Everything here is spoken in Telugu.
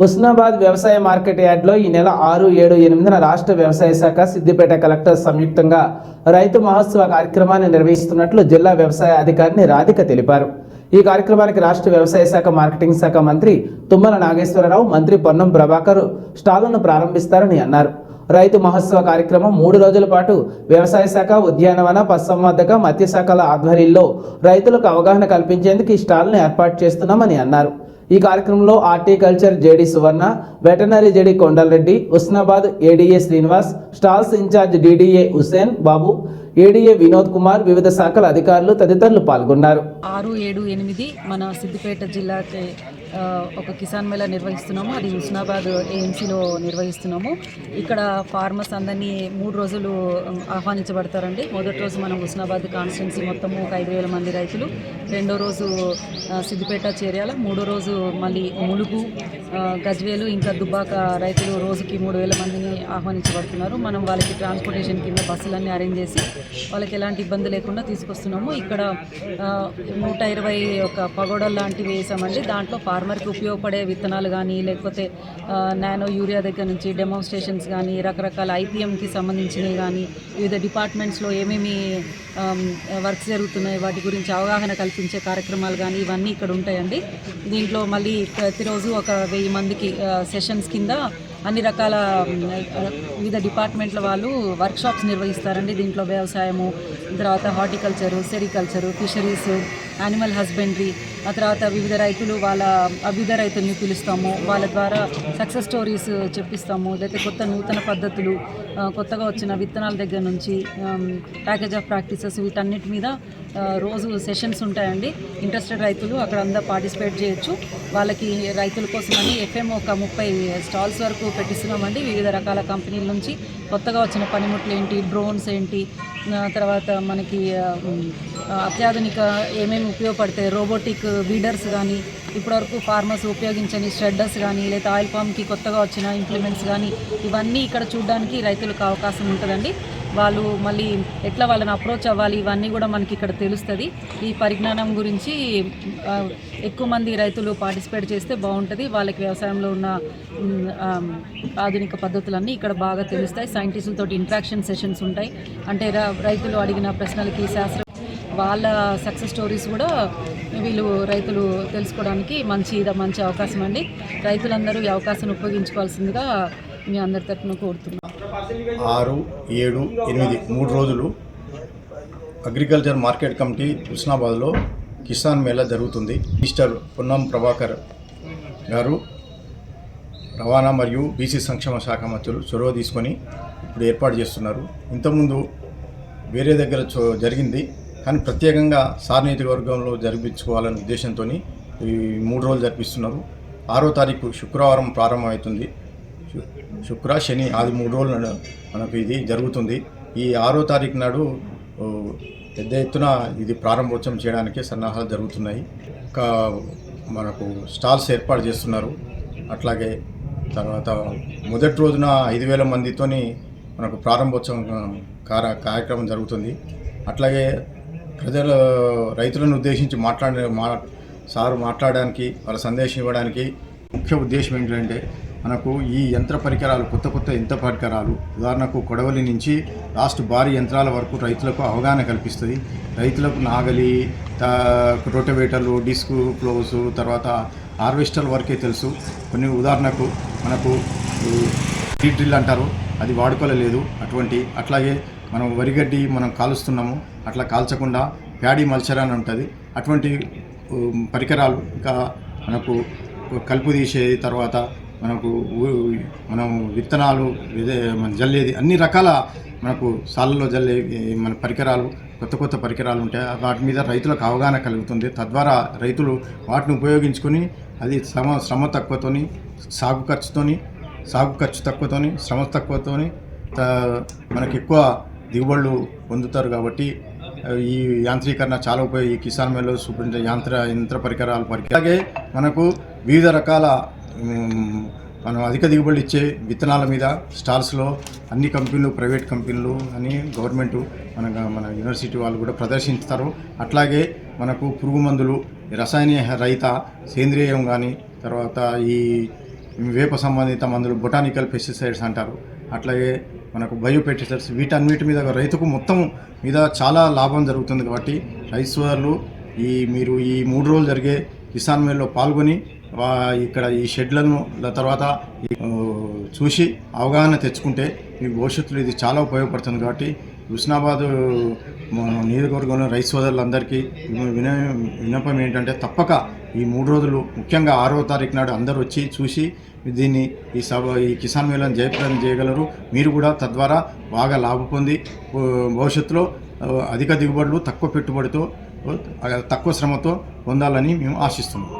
హుస్నాబాద్ వ్యవసాయ మార్కెట్ యార్డ్లో ఈ నెల ఆరు ఏడు ఎనిమిదిన రాష్ట్ర వ్యవసాయ శాఖ సిద్దిపేట కలెక్టర్ సంయుక్తంగా రైతు మహోత్సవ కార్యక్రమాన్ని నిర్వహిస్తున్నట్లు జిల్లా వ్యవసాయ అధికారిని రాధిక తెలిపారు. ఈ కార్యక్రమానికి రాష్ట్ర వ్యవసాయ శాఖ మార్కెటింగ్ శాఖ మంత్రి తుమ్మల నాగేశ్వరరావు మంత్రి పొన్నం ప్రభాకర్ స్టాళ్ళను ప్రారంభిస్తారని అన్నారు. రైతు మహోత్సవ కార్యక్రమం మూడు రోజుల పాటు వ్యవసాయ శాఖ ఉద్యానవన పశుసంవర్ధక మత్స్యశాఖల ఆధ్వర్యంలో రైతులకు అవగాహన కల్పించేందుకు ఈ స్టాల్ను ఏర్పాటు చేస్తున్నామని అన్నారు. ఈ కార్యక్రమంలో horticulture JD Suvarna veterinary JD Kondalreddy Usnabad ADA Srinivas stalls in charge DDA Hussain Babu ADA Vinod Kumar వివిధ శాఖల అధికారులు తదితరులు పాల్గొన్నారు. ఆరు ఏడు ఎనిమిది మన సిద్దిపేట జిల్లాకి ఒక కిసాన్ మేళా నిర్వహిస్తున్నాము. అది హుస్నాబాద్ ఏఎంసీలో నిర్వహిస్తున్నాము. ఇక్కడ ఫార్మర్స్ అందరినీ మూడు రోజులు ఆహ్వానించబడతారండి. మొదటి రోజు మనం హుస్నాబాద్ కాన్స్టిట్యున్సీ మొత్తము ఒక ఐదు వేల మంది రైతులు. రెండో రోజు సిద్దిపేట చేర్యాల. మూడో రోజు మళ్ళీ ములుగు గజ్వేలు ఇంకా దుబ్బాక రైతులు రోజుకి మూడు వేల మందిని ఆహ్వానించబడుతున్నారు. మనం వాళ్ళకి ట్రాన్స్పోర్టేషన్ కింద బస్సులన్నీ అరేంజ్ చేసి వాళ్ళకి ఎలాంటి ఇబ్బంది లేకుండా తీసుకొస్తున్నాము. ఇక్కడ నూట ఇరవై ఒక పగోడలు లాంటివి వేసామండి. దాంట్లో ఫార్మర్కి ఉపయోగపడే విత్తనాలు కానీ లేకపోతే నానో యూరియా దగ్గర నుంచి డెమోన్స్ట్రేషన్స్ కానీ రకరకాల ఐపీఎంకి సంబంధించినవి కానీ వివిధ డిపార్ట్మెంట్స్లో ఏమేమి వర్క్స్ జరుగుతున్నాయి వాటి గురించి అవగాహన కల్పించే కార్యక్రమాలు కానీ ఇవన్నీ ఇక్కడ ఉంటాయండి. దీంట్లో మళ్ళీ ప్రతిరోజు ఒక వెయ్యి మందికి సెషన్స్ కింద అన్ని రకాల వివిధ డిపార్ట్మెంట్ల వాళ్ళు వర్క్షాప్స్ నిర్వహిస్తారండి. దీంట్లో వ్యవసాయము తర్వాత horticulture sericulture fisheries animal husbandry ఆ తర్వాత వివిధ రైతులు వాళ్ళ అభ్యుద రైతుల్ని పిలుస్తాము. వాళ్ళ ద్వారా సక్సెస్ స్టోరీస్ చెప్పిస్తాము. లేకపోతే కొత్త నూతన పద్ధతులు కొత్తగా వచ్చిన విత్తనాల దగ్గర నుంచి ప్యాకేజ్ ఆఫ్ ప్రాక్టీసెస్ వీటన్నిటి మీద రోజు సెషన్స్ ఉంటాయండి. ఇంట్రెస్టెడ్ రైతులు అక్కడ అంతా పార్టిసిపేట్ చేయొచ్చు. వాళ్ళకి రైతుల కోసమని ఎఫ్ఎం ఒక ముప్పై స్టాల్స్ వరకు పెట్టిస్తున్నామండి. వివిధ రకాల కంపెనీల నుంచి కొత్తగా వచ్చిన పనిముట్లు ఏంటి డ్రోన్స్ ఏంటి తర్వాత మనకి అత్యాధునిక ఏమేమి ఉపయోగపడతాయి రోబోటిక్ వీడర్స్ కానీ ఇప్పటివరకు ఫార్మర్స్ ఉపయోగించని షెడ్డర్స్ కానీ లేదా ఆయిల్ పామ్కి కొత్తగా వచ్చిన ఇంప్లిమెంట్స్ కానీ ఇవన్నీ ఇక్కడ చూడడానికి రైతులకు అవకాశం ఉంటుందండి. వాళ్ళు మళ్ళీ ఎట్లా వాళ్ళని అప్రోచ్ అవ్వాలి ఇవన్నీ కూడా మనకి ఇక్కడ తెలుస్తుంది. ఈ పరిజ్ఞానం గురించి ఎక్కువ మంది రైతులు పార్టిసిపేట్ చేస్తే బాగుంటుంది. వాళ్ళకి వ్యవసాయంలో ఉన్న ఆధునిక పద్ధతులన్నీ ఇక్కడ బాగా తెలుస్తాయి. సైంటిస్టులతో ఇంట్రాక్షన్ సెషన్స్ ఉంటాయి. అంటే రైతులు అడిగిన ప్రశ్నలకి శాస్త్ర వాళ్ళ సక్సెస్ స్టోరీస్ కూడా వీళ్ళు రైతులు తెలుసుకోవడానికి మంచి మంచి అవకాశం అండి. రైతులందరూ ఈ అవకాశాన్ని ఉపయోగించుకోవాల్సిందిగా మీ అందరి తరఫున కోరుతున్నాను ఆరు ఏడు ఎనిమిది మూడు రోజులు అగ్రికల్చర్ మార్కెట్ కమిటీ హుస్నాబాద్లో కిసాన్ మేళా జరుగుతుంది. మిస్టర్ పొన్నం ప్రభాకర్ గారు రవాణా మరియు బీసీ సంక్షేమ శాఖ మంత్రులు చొరవ తీసుకొని ఇప్పుడు ఏర్పాటు చేస్తున్నారు. ఇంతకుముందు వేరే దగ్గర చో- జరిగింది. కానీ ప్రత్యేకంగా సార్ నియోజకవర్గంలో జరిపించుకోవాలనే ఉద్దేశంతో ఈ మూడు రోజులు జరిపిస్తున్నారు. ఆరో తారీఖు శుక్రవారం ప్రారంభమవుతుంది. శు- శుక్ర శని ఆది మూడు రోజులు మనకు ఇది జరుగుతుంది. ఈ ఆరో తారీఖు నాడు పెద్ద ఎత్తున ఇది ప్రారంభోత్సవం చేయడానికి సన్నాహాలు జరుగుతున్నాయి. ఒక మనకు స్టాల్స్ ఏర్పాటు చేస్తున్నారు. అట్లాగే తర్వాత మొదటి రోజున ఐదు వేల మందితోని మనకు ప్రారంభోత్సవం కార్యక్రమం జరుగుతుంది. అట్లాగే ప్రజల రైతులను ఉద్దేశించి మాట్లాడే మా సారు మాట్లాడడానికి వాళ్ళ సందేశం ఇవ్వడానికి ముఖ్య ఉద్దేశం ఏంటంటే మనకు ఈ యంత్ర పరికరాలు కొత్త కొత్త యంత్ర పరికరాలు ఉదాహరణకు కొడవలి నుంచి లాస్ట్ భారీ యంత్రాల వరకు రైతులకు అవగాహన కల్పిస్తుంది. రైతులకు నాగలి తా- డిస్క్ ప్లోస్ తర్వాత హార్వెస్టర్ వరకే తెలుసు. కొన్ని ఉదాహరణకు మనకు డ్రిల్ అంటారు. అది వాడుకోలేదు అటువంటి అట్లాగే మనం వరిగడ్డి మనం కాలుస్తున్నాము అట్లా కాల్చకుండా ప్యాడీ మల్చర్ అని ఉంటుంది. అటువంటి పరికరాలు ఇంకా మనకు కలుపు తీసేది తర్వాత మనకు మనం విత్తనాలు ఇదే మన జల్లేది అన్ని రకాల మనకు సాలలో జల్లే మన పరికరాలు కొత్త కొత్త పరికరాలు ఉంటాయి. వాటి మీద రైతులకు అవగాహన కలుగుతుంది. తద్వారా రైతులు వాటిని ఉపయోగించుకొని అది శ్రమ శ్రమ తక్కువతోని సాగు ఖర్చుతోని సాగు ఖర్చు తక్కువతోని శ్రమ తక్కువతోని మనకి ఎక్కువ దిగుబడులు పొందుతారు కాబట్టి ఈ యాంత్రీకరణ చాలా ఉపయోగ ఈ కిసాన్ మేళలో చూపించే యంత్ర యంత్ర పరికరాలు పరికరాలు అలాగే మనకు వివిధ రకాల మనం అధిక దిగుబడులు ఇచ్చే విత్తనాల మీద స్టాల్స్లో అన్ని కంపెనీలు ప్రైవేట్ కంపెనీలు అని గవర్నమెంట్ మన మన యూనివర్సిటీ వాళ్ళు కూడా ప్రదర్శిస్తారు అట్లాగే మనకు పురుగు మందులు రసాయన రహిత సేంద్రియం కానీ తర్వాత ఈ వేప సంబంధిత మందులు బొటానికల్ పెస్టిసైడ్స్ అంటారు. అట్లాగే మనకు బయో పెస్టిసైడ్స్ వీటన్నిటి మీద రైతుకు మొత్తం మీద చాలా లాభం జరుగుతుంది కాబట్టి రైస్ సోదరులు ఈ మీరు ఈ మూడు రోజులు జరిగే కిసాన్ మేల్లో పాల్గొని ఇక్కడ ఈ షెడ్లను తర్వాత చూసి అవగాహన తెచ్చుకుంటే మీ భవిష్యత్తులో ఇది చాలా ఉపయోగపడుతుంది కాబట్టి హుస్నాబాద్ నియోజకవర్గంలో రైస్ సోదరులందరికీ విన విన్నపం ఏంటంటే తప్పక ఈ మూడు రోజులు ముఖ్యంగా ఆరో తారీఖు నాడు అందరూ వచ్చి చూసి దీన్ని ఈ సభ ఈ కిసాన్ మేళను జయప్రదం చేయగలరు. మీరు కూడా తద్వారా బాగా లాభ పొంది భవిష్యత్తులో అధిక దిగుబడులు తక్కువ పెట్టుబడితో తక్కువ శ్రమతో పొందాలని మేము ఆశిస్తున్నాం.